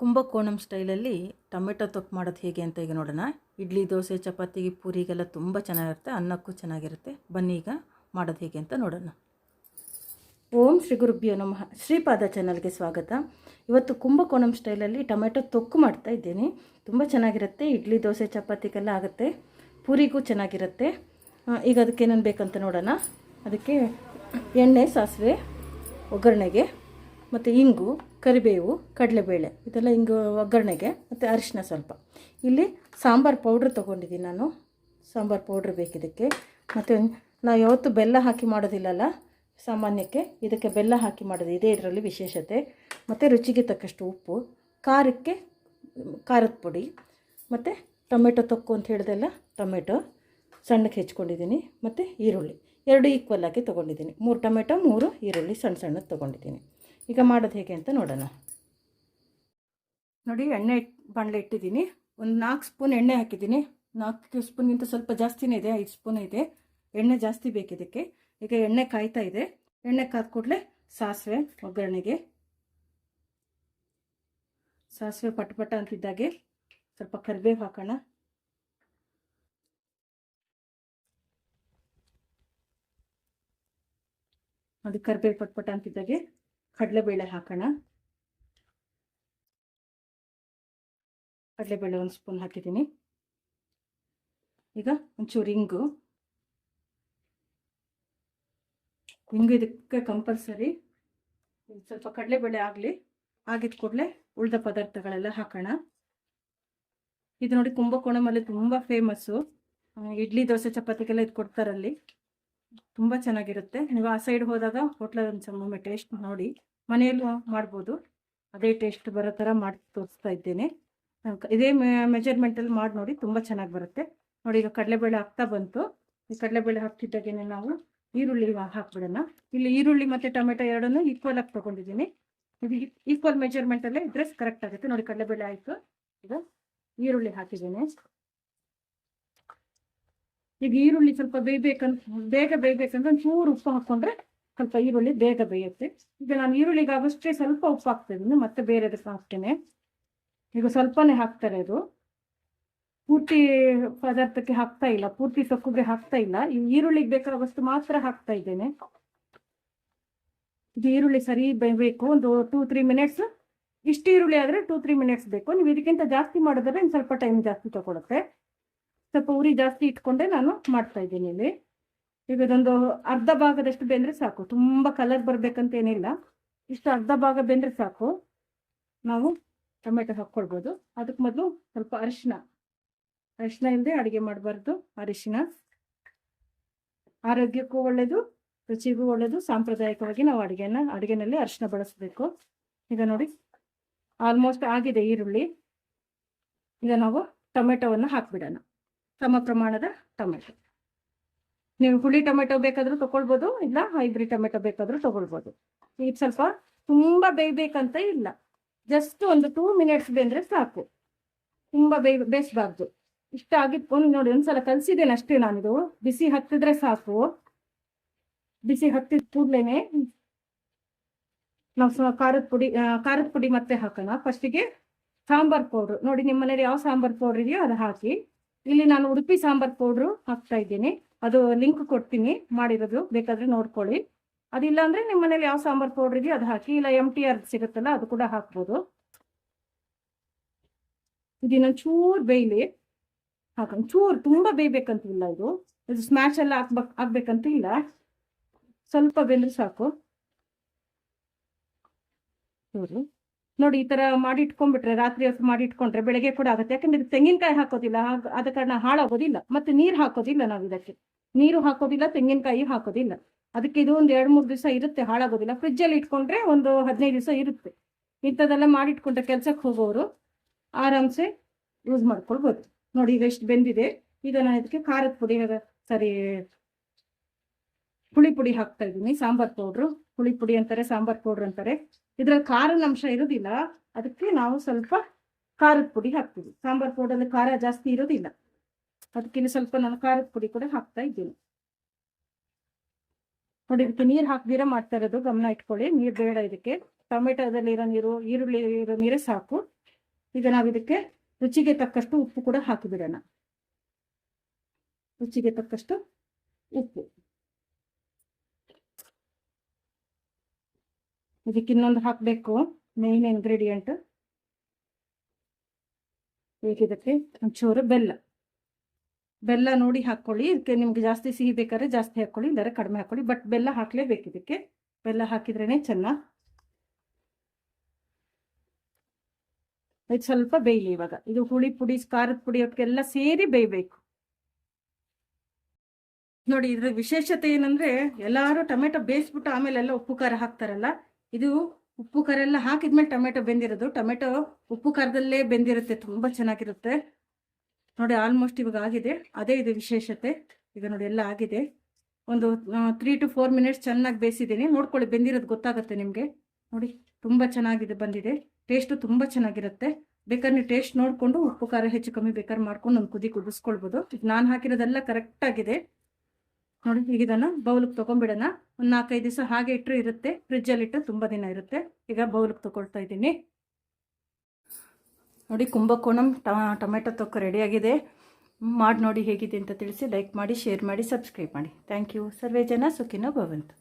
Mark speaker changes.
Speaker 1: ಕುಂಭಕೋಣಂ ಸ್ಟೈಲಲ್ಲಿ ಟೊಮೆಟೊ ತೊಕ್ಕು ಮಾಡೋದು ಹೇಗೆ ಅಂತ ಈಗ ನೋಡೋಣ. ಇಡ್ಲಿ, ದೋಸೆ ಚಪಾತಿಗೆ ಪೂರಿಗೆಲ್ಲ ತುಂಬ ಚೆನ್ನಾಗಿರುತ್ತೆ, ಅನ್ನಕ್ಕೂ ಚೆನ್ನಾಗಿರುತ್ತೆ. ಬನ್ನಿ ಈಗ ಮಾಡೋದು ಹೇಗೆ ಅಂತ ನೋಡೋಣ. ಓಂ ಶ್ರೀ ಗುರುಭ್ಯೋ ನಮಃ. ಶ್ರೀಪಾದ ಚಾನಲ್ಗೆ ಸ್ವಾಗತ. ಇವತ್ತು ಕುಂಭಕೋಣಂ ಸ್ಟೈಲಲ್ಲಿ ಟೊಮೆಟೊ ತೊಕ್ಕು ಮಾಡ್ತಾ ಇದ್ದೀನಿ. ತುಂಬ ಚೆನ್ನಾಗಿರುತ್ತೆ, ಇಡ್ಲಿ, ದೋಸೆ, ಚಪಾತಿಗೆಲ್ಲ ಆಗುತ್ತೆ, ಪೂರಿಗೂ ಚೆನ್ನಾಗಿರುತ್ತೆ. ಈಗ ಅದಕ್ಕೆ ಏನೇನು ಬೇಕಂತ ನೋಡೋಣ. ಅದಕ್ಕೆ ಎಣ್ಣೆ, ಸಾಸಿವೆ, ಒಗ್ಗರಣೆಗೆ. ಮತ್ತು ಇಂಗು, ಕರಿಬೇವು, ಕಡಲೆಬೇಳೆ, ಇದೆಲ್ಲ ಇಂಗು ಒಗ್ಗರಣೆಗೆ, ಮತ್ತು ಅರಿಶಿನ ಸ್ವಲ್ಪ. ಇಲ್ಲಿ ಸಾಂಬಾರು ಪೌಡ್ರ್ ತೊಗೊಂಡಿದ್ದೀನಿ ನಾನು. ಸಾಂಬಾರು ಪೌಡ್ರ್ ಬೇಕಿದ್ದಕ್ಕೆ ಮತ್ತು ನಾವು ಯಾವತ್ತೂ ಬೆಲ್ಲ ಹಾಕಿ ಮಾಡೋದಿಲ್ಲಲ್ಲ, ಸಾಮಾನ್ಯಕ್ಕೆ ಇದಕ್ಕೆ ಬೆಲ್ಲ ಹಾಕಿ ಮಾಡೋದು ಇದೇ ಇದರಲ್ಲಿ ವಿಶೇಷತೆ. ಮತ್ತು ರುಚಿಗೆ ತಕ್ಕಷ್ಟು ಉಪ್ಪು, ಖಾರಕ್ಕೆ ಖಾರದ ಪುಡಿ, ಮತ್ತು ಟೊಮೆಟೊ ತೊಕ್ಕು ಅಂತ ಹೇಳಿದೆಲ್ಲ ಟೊಮೆಟೊ, ಸಣ್ಣಕ್ಕೆ ಹೆಚ್ಕೊಂಡಿದ್ದೀನಿ, ಮತ್ತು ಈರುಳ್ಳಿ. ಎರಡು ಈಕ್ವಲ್ ಆಗಿ ತೊಗೊಂಡಿದ್ದೀನಿ. ಮೂರು ಟೊಮೆಟೊ, ಮೂರು ಈರುಳ್ಳಿ ಸಣ್ಣ ಸಣ್ಣದು ತೊಗೊಂಡಿದ್ದೀನಿ. ಈಗ ಮಾಡೋದು ಹೇಗೆ ಅಂತ ನೋಡೋಣ. ನೋಡಿ ಎಣ್ಣೆ ಬಾಣಲೆ ಇಟ್ಟಿದ್ದೀನಿ. ಒಂದು ನಾಲ್ಕು ಸ್ಪೂನ್ ಎಣ್ಣೆ ಹಾಕಿದ್ದೀನಿ. ನಾಲ್ಕು ಸ್ಪೂನ್ಗಿಂತ ಸ್ವಲ್ಪ ಜಾಸ್ತಿನೇ ಇದೆ, ಐದು ಸ್ಪೂನ್ ಇದೆ. ಎಣ್ಣೆ ಜಾಸ್ತಿ ಬೇಕಿದ್ದಕ್ಕೆ ಈಗ ಎಣ್ಣೆ ಕಾಯ್ತಾ ಇದೆ. ಎಣ್ಣೆ ಕಾದ ಕೂಡಲೇ ಸಾಸಿವೆ, ಒಗ್ಗರಣೆಗೆ. ಸಾಸಿವೆ ಪಟ ಪಟ ಅಂತಿದ್ದಾಗೆ ಸ್ವಲ್ಪ ಕರಿಬೇವು ಹಾಕೋಣ. ಅದು ಕರಿಬೇವು ಪಟ್ಪಟ ಅಂತಿದ್ದಾಗೆ ಕಡಲೆಬೇಳೆ ಹಾಕೋಣ. ಕಡಲೆಬೇಳೆ ಒಂದು ಸ್ಪೂನ್ ಹಾಕಿದ್ದೀನಿ. ಈಗ ಒಂಚೂರು ಇಂಗು. ಇಂಗು ಇದಕ್ಕೆ ಕಂಪಲ್ಸರಿ. ಸ್ವಲ್ಪ ಕಡಲೆಬೇಳೆ ಆಗಲಿ, ಆಗಿದ ಕೂಡಲೇ ಉಳಿದ ಪದಾರ್ಥಗಳೆಲ್ಲ ಹಾಕೋಣ. ಇದು ನೋಡಿ ಕುಂಭಕೋಣಮಲ್ಲಿ ತುಂಬ ಫೇಮಸ್ಸು ಇಡ್ಲಿ, ದೋಸೆ, ಚಪಾತಿಗೆಲ್ಲ ಇದು ಕೊಡ್ತಾರಲ್ಲಿ. ತುಂಬ ಚೆನ್ನಾಗಿರುತ್ತೆ. ನೀವು ಆ ಸೈಡ್ ಹೋದಾಗ ಹೋಟ್ಲಲ್ಲಿ ಒಂದು ಒಮ್ಮೆ ಟೇಸ್ಟ್ ನೋಡಿ ಮನೆಯಲ್ಲೂ ಮಾಡ್ಬೋದು. ಅದೇ ಟೇಸ್ಟ್ ಬರೋ ಥರ ಮಾಡಿ ತೋರಿಸ್ತಾ ಇದ್ದೇನೆ. ಇದೇ ಮೆಜರ್ಮೆಂಟಲ್ಲಿ ಮಾಡಿ ನೋಡಿ ತುಂಬ ಚೆನ್ನಾಗಿ ಬರುತ್ತೆ. ನೋಡಿ ಈಗ ಕಡಲೆಬೇಳೆ ಹಾಕ್ತಾ ಬಂತು. ಈ ಕಡಲೆಬೇಳೆ ಹಾಕ್ತಿದ್ದಾಗೇನೆ ನಾವು ಈರುಳ್ಳಿ ಹಾಕ್ಬಿಡೋಣ. ಇಲ್ಲಿ ಈರುಳ್ಳಿ ಮತ್ತು ಟೊಮೆಟೊ ಎರಡನ್ನೂ ಈಕ್ವಲ್ ಆಗಿ ತೊಗೊಂಡಿದ್ದೀನಿ. ಇದು ಈಕ್ವಲ್ ಮೆಜರ್ಮೆಂಟಲ್ಲೇ ಇದ್ರೆ ಕರೆಕ್ಟ್ ಆಗುತ್ತೆ. ನೋಡಿ ಕಡಲೆಬೇಳೆ ಆಯಿತು. ಈಗ ಈರುಳ್ಳಿ ಹಾಕಿದ್ದೇನೆ. ಈಗ ಈರುಳ್ಳಿ ಸ್ವಲ್ಪ ಬೇಯ್ಬೇಕಂತ ಬೇಗ ಬೇಯ್ಬೇಕಂದ್ರೆ ಚೂರು ಉಪ್ಪು ಹಾಕೊಂಡ್ರೆ ಸ್ವಲ್ಪ ಈರುಳ್ಳಿ ಬೇಗ ಬೇಯುತ್ತೆ. ಈಗ ನಾನು ಈರುಳ್ಳಿಗೆ ಆಗೋಷ್ಟೇ ಸ್ವಲ್ಪ ಉಪ್ಪು ಹಾಕ್ತಾ ಇದ್ದೀನಿ ಮತ್ತೆ ಬೇರೆದಕ್ಕೆ ಹಾಕ್ತೇನೆ. ಈಗ ಸ್ವಲ್ಪನೇ ಹಾಕ್ತಾರೆ ಅದು. ಪೂರ್ತಿ ಪದಾರ್ಥಕ್ಕೆ ಹಾಕ್ತಾ ಇಲ್ಲ, ಪೂರ್ತಿ ಸೊಕ್ಕುಗೆ ಹಾಕ್ತಾ ಇಲ್ಲ. ಈ ಈರುಳ್ಳಿಗೆ ಬೇಕಾಗುವಷ್ಟು ಮಾತ್ರ ಹಾಕ್ತಾ ಇದ್ದೇನೆ. ಇದು ಈರುಳ್ಳಿ ಸರಿ ಬೇಕು ಒಂದು ಟೂ ತ್ರೀ ಮಿನಿಟ್ಸ್ ಇಷ್ಟು ಈರುಳ್ಳಿ ಆದರೆ ಟೂ ತ್ರೀ ಮಿನಿಟ್ಸ್ ಬೇಕು. ನೀವು ಇದಕ್ಕಿಂತ ಜಾಸ್ತಿ ಮಾಡಿದ್ರೆ ಸ್ವಲ್ಪ ಟೈಮ್ ಜಾಸ್ತಿ ತಗೊಳುತ್ತೆ. ಸ್ವಲ್ಪ ಉರಿ ಜಾಸ್ತಿ ಇಟ್ಕೊಂಡೆ ನಾನು ಮಾಡ್ತಾ ಇದ್ದೀನಿ ಇಲ್ಲಿ. ಈಗ ಇದೊಂದು ಅರ್ಧ ಭಾಗದಷ್ಟು ಬೆಂದ್ರೆ ಸಾಕು. ತುಂಬ ಕಲರ್ ಬರ್ಬೇಕಂತ ಏನಿಲ್ಲ. ಇಷ್ಟು ಅರ್ಧ ಭಾಗ ಬೆಂದ್ರೆ ಸಾಕು. ನಾವು ಟೊಮೆಟೊ ಹಾಕ್ಕೊಳ್ಬೋದು ಅದಕ್ಕೆ ಮೊದಲು ಸ್ವಲ್ಪ ಅರಿಶಿನ. ಅರಿಶಿನ ಇಲ್ಲದೆ ಅಡುಗೆ ಮಾಡಬಾರ್ದು. ಅರಿಶಿನ. ಆರೋಗ್ಯಕ್ಕೂ ಒಳ್ಳೆಯದು ರುಚಿಗೂ ಒಳ್ಳೆಯದು ಸಾಂಪ್ರದಾಯಿಕವಾಗಿ ನಾವು ಅಡುಗೆನ, ಅಡುಗೆನಲ್ಲಿ ಅರಿಶಿನ ಬಳಸಬೇಕು. ಈಗ ನೋಡಿ ಆಲ್ಮೋಸ್ಟ್ ಆಗಿದೆ ಈರುಳ್ಳಿ. ಈಗ ನಾವು ಟೊಮೆಟೊವನ್ನು ಹಾಕ್ಬಿಡೋಣ. ಸಮ ಪ್ರಮಾಣದ ಟೊಮೆಟೊ. ನೀವು ಹುಳಿ ಟೊಮೆಟೊ ಬೇಕಾದರೂ ತಗೊಳ್ಬೋದು, ಇಲ್ಲ ಹೈಬ್ರಿಡ್ ಟೊಮೆಟೊ ಬೇಕಾದರೂ ತಗೊಳ್ಬೋದು. ಇದು ಸ್ವಲ್ಪ ತುಂಬ ಬೇಯಬೇಕಂತ ಇಲ್ಲ. ಜಸ್ಟ್ ಒಂದು ಟೂ ಮಿನಿಟ್ಸ್ ಬೆಂದರೆ ಸಾಕು. ತುಂಬ ಬೇಯ್ ಬೇಯಿಸಬಾರ್ದು ಇಷ್ಟ ಆಗಿದ್ಕೊಂಡು ನೋಡಿ, ಒಂದ್ಸಲ ಕಲಿಸಿದ್ದೇನೆ ಅಷ್ಟೇ ನಾನಿದು. ಬಿಸಿ ಹತ್ತಿದ್ರೆ ಸಾಕು. ಬಿಸಿ ಹತ್ತಿದ ಕೂಡ್ಲೇನೆ ನಾವು ಖಾರದ ಪುಡಿ ಖಾರದ ಪುಡಿ ಮತ್ತೆ ಹಾಕೋಣ. ಫಸ್ಟಿಗೆ ಸಾಂಬಾರ್ ಪೌಡ್ರು. ನೋಡಿ ನಿಮ್ಮ ಮನೇಲಿ ಯಾವ ಸಾಂಬಾರ್ ಪೌಡ್ರ್ ಇದೆಯೋ ಅದು ಹಾಕಿ. ಇಲ್ಲಿ ನಾನು ಉಡುಪಿ ಸಾಂಬಾರ್ ಪೌಡ್ರು ಹಾಕ್ತಾ ಇದ್ದೀನಿ. ಅದು ಲಿಂಕ್ ಕೊಡ್ತೀನಿ, ಮಾಡಿರೋದು. ಬೇಕಾದ್ರೆ ನೋಡ್ಕೊಳ್ಳಿ. ಅದಿಲ್ಲ ಅಂದ್ರೆ ನಿಮ್ಮ ಮನೇಲಿ ಯಾವ ಸಾಂಬಾರ್ ಪೌಡ್ರ್ ಇದೆಯೋ ಅದು ಹಾಕಿ, ಇಲ್ಲ ಎಂ ಟಿ ಆರ್ ಸಿಗುತ್ತಲ್ಲ, ಅದು ಕೂಡ ಹಾಕ್ಬೋದು. ಇದನ್ನೊಂದು ಚೂರು ಬೇಯ್ಲಿ. ಹಾಕೊಂಡು ಚೂರು ತುಂಬ ಬೇಯ್ಬೇಕಂತ ಇಲ್ಲ ಇದು. ಇದು ಸ್ಮ್ಯಾಶ್ ಎಲ್ಲ ಹಾಕ್ಬೇಕು ಹಾಕ್ಬೇಕಂತ ಇಲ್ಲ. ಸ್ವಲ್ಪ ಬೆಂದ್ರೆ ಸಾಕು. ಚೂರು ನೋಡಿ, ಈ ತರ ಮಾಡಿ ಇಟ್ಕೊಂಡ್ಬಿಟ್ರೆ ರಾತ್ರಿ ಹೊತ್ತು ಮಾಡಿ ಇಟ್ಕೊಂಡ್ರೆ ಬೆಳಗ್ಗೆ ಕೂಡ ಆಗುತ್ತೆ. ಯಾಕಂದ್ರೆ ತೆಂಗಿನಕಾಯಿ ಹಾಕೋದಿಲ್ಲ ಆದ ಕಾರಣ ಹಾಳಾಗೋದಿಲ್ಲ ಮತ್ತೆ ನೀರು ಹಾಕೋದಿಲ್ಲ ನಾವು ಇದಕ್ಕೆ. ನೀರು ಹಾಕೋದಿಲ್ಲ, ತೆಂಗಿನಕಾಯಿ ಹಾಕೋದಿಲ್ಲ. ಅದಕ್ಕೆ ಇದು ಒಂದು ಎರಡು, ಮೂರು ದಿವಸ ಇರುತ್ತೆ, ಹಾಳಾಗೋದಿಲ್ಲ. ಫ್ರಿಜ್ಜಲ್ಲಿ ಇಟ್ಕೊಂಡ್ರೆ ಒಂದು ಹದಿನೈದು ದಿವಸ ಇರುತ್ತೆ. ಇಂಥದ್ದೆಲ್ಲ ಮಾಡಿಟ್ಕೊಂಡ್ರೆ ಕೆಲ್ಸಕ್ಕೆ ಹೋಗೋರು ಆರಾಮ್ಸೆ ಯೂಸ್ ಮಾಡ್ಕೊಳ್ಬೋದು. ನೋಡಿ, ಈಗ ಎಷ್ಟು ಬೆಂದಿದೆ. ಈಗ ಇದಕ್ಕೆ ಖಾರದ ಪುಡಿ ಸರಿ ಹುಳಿ ಪುಡಿ ಹಾಕ್ತಾ ಇದ್ದೀನಿ. ಸಾಂಬಾರ್ ಪೌಡ್ರು. ಹುಳಿ ಪುಡಿ ಅಂತಾರೆ, ಸಾಂಬಾರ್ ಪೌಡ್ರ್ ಅಂತಾರೆ. ಇದ್ರಲ್ಲಿ ಖಾರದ ಅಂಶ ಇರೋದಿಲ್ಲ. ಅದಕ್ಕೆ ನಾವು ಸ್ವಲ್ಪ ಖಾರದ ಪುಡಿ ಹಾಕ್ತೀವಿ. ಸಾಂಬಾರ್ ಪೌಡರಲ್ಲಿ ಖಾರ ಜಾಸ್ತಿ ಇರೋದಿಲ್ಲ. ಅದಕ್ಕೆ ಇಲ್ಲಿ ಸ್ವಲ್ಪ ನಾನು ಖಾರದ ಪುಡಿ ಕೂಡ ಹಾಕ್ತಾ ಇದ್ದೀನಿ. ನೋಡಿ, ಇದಕ್ಕೆ ನೀರು ಹಾಕ್ದಿರ ಮಾಡ್ತಾ ಇರೋದು ಗಮನ ಇಟ್ಕೊಳ್ಳಿ. ನೀರು ಬೇಡ ಇದಕ್ಕೆ. ಟೊಮೆಟೊದಲ್ಲಿ ಇರೋ ನೀರು, ಈರುಳ್ಳಿ ಇರೋ ನೀರೇ ಸಾಕು. ಈಗ ನಾವು ಇದಕ್ಕೆ ರುಚಿಗೆ ತಕ್ಕಷ್ಟು ಉಪ್ಪು ಕೂಡ ಹಾಕಿಬಿಡೋಣ. ರುಚಿಗೆ ತಕ್ಕಷ್ಟು ಉಪ್ಪು. ಇದಕ್ಕೆ ಇನ್ನೊಂದು ಹಾಕಬೇಕು ಮೇನ್ ಇಂಗ್ರೀಡಿಯೆಂಟ್ ಇದಕ್ಕೆ ಒಂಚೂರು ಬೆಲ್ಲ. ಬೆಲ್ಲ ನೋಡಿ ಹಾಕ್ಕೊಳ್ಳಿ, ಇದಕ್ಕೆ ನಿಮ್ಗೆ ಜಾಸ್ತಿ ಸಿಹಿ ಬೇಕಾದ್ರೆ ಜಾಸ್ತಿ ಹಾಕ್ಕೊಳ್ಳಿ ಇಲ್ಲಾರೆ ಕಡಿಮೆ ಹಾಕ್ಕೊಳ್ಳಿ ಬಟ್ ಬೆಲ್ಲ ಹಾಕ್ಲೇಬೇಕು ಇದಕ್ಕೆ. ಬೆಲ್ಲ ಹಾಕಿದ್ರೇ ಚೆನ್ನ. ಇದು ಸ್ವಲ್ಪ ಬೇಯಲಿ ಇವಾಗ. ಇದು ಹುಳಿ ಪುಡಿ, ಖಾರದ ಪುಡಿ ಅದಕ್ಕೆಲ್ಲ ಸೇರಿ ಬೇಯಬೇಕು. ನೋಡಿ ಇದ್ರ ವಿಶೇಷತೆ ಏನಂದ್ರೆ, ಎಲ್ಲಾರು ಟೊಮೆಟೊ ಬೇಯಿಸ್ಬಿಟ್ಟು ಆಮೇಲೆ ಎಲ್ಲ ಉಪ್ಪು ಖಾರ ಹಾಕ್ತಾರಲ್ಲ ಇದು ಉಪ್ಪು, ಖಾರ ಎಲ್ಲ ಹಾಕಿದ್ಮೇಲೆ ಟೊಮೆಟೊ ಬೆಂದಿರೋದು. ಟೊಮೆಟೊ ಉಪ್ಪು, ಖಾರದಲ್ಲೇ ಬೆಂದಿರುತ್ತೆ, ತುಂಬಾ ಚೆನ್ನಾಗಿರುತ್ತೆ. ನೋಡಿ ಆಲ್ಮೋಸ್ಟ್ ಇವಾಗ ಆಗಿದೆ. ಅದೇ ಇದು ವಿಶೇಷತೆ. ಈಗ ನೋಡಿ, ಎಲ್ಲ ಆಗಿದೆ. ಒಂದು ತ್ರೀ ಟು ಫೋರ್ ಮಿನಿಟ್ಸ್ ಚೆನ್ನಾಗಿ ಬೇಯಿಸಿದ್ದೀನಿ. ನೋಡ್ಕೊಳ್ಳಿ, ಬೆಂದಿರೋದು ಗೊತ್ತಾಗುತ್ತೆ ನಿಮಗೆ. ನೋಡಿ, ತುಂಬ ಚೆನ್ನಾಗಿದೆ, ಬಂದಿದೆ. ಟೇಸ್ಟು ತುಂಬ ಚೆನ್ನಾಗಿರುತ್ತೆ. ಬೇಕಾದ್ರೆ ನೀವು ಟೇಸ್ಟ್ ನೋಡಿಕೊಂಡು ಉಪ್ಪು, ಖಾರ ಹೆಚ್ಚು ಕಮ್ಮಿ ಬೇಕಾದ್ರೆ ಮಾಡ್ಕೊಂಡು ಒಂದು ಕುದಿ ಕುದಿಸ್ಕೊಳ್ಬೋದು. ನಾನು ಹಾಕಿರೋದೆಲ್ಲ ಕರೆಕ್ಟ್ ಆಗಿದೆ. ನೋಡಿ, ಈಗ ಇದನ್ನು ಬೌಲಿಗೆ ತೊಗೊಂಡ್ಬಿಡೋಣ. ಒಂದು ನಾಲ್ಕೈದು ದಿವಸ ಹಾಗೆ ಇಟ್ಟರು ಇರುತ್ತೆ. ಫ್ರಿಜ್ಜಲ್ಲಿ ಇಟ್ಟು ತುಂಬ ದಿನ ಇರುತ್ತೆ. ಈಗ ಬೌಲ್ಗೆ ತೊಗೊಳ್ತಾ ಇದ್ದೀನಿ. ನೋಡಿ ಕುಂಭಕೋಣಂ ಟೊಮೆಟೊ ತೊಕ್ಕೊ ರೆಡಿಯಾಗಿದೆ ಮಾಡಿ ನೋಡಿ ಹೇಗಿದೆ ಅಂತ ತಿಳಿಸಿ ಲೈಕ್ ಮಾಡಿ, ಶೇರ್ ಮಾಡಿ, ಸಬ್ಸ್ಕ್ರೈಬ್ ಮಾಡಿ. Thank you. ಸರ್ವೇ ಜನ ಸುಖಿನೋ ಭವಂತು.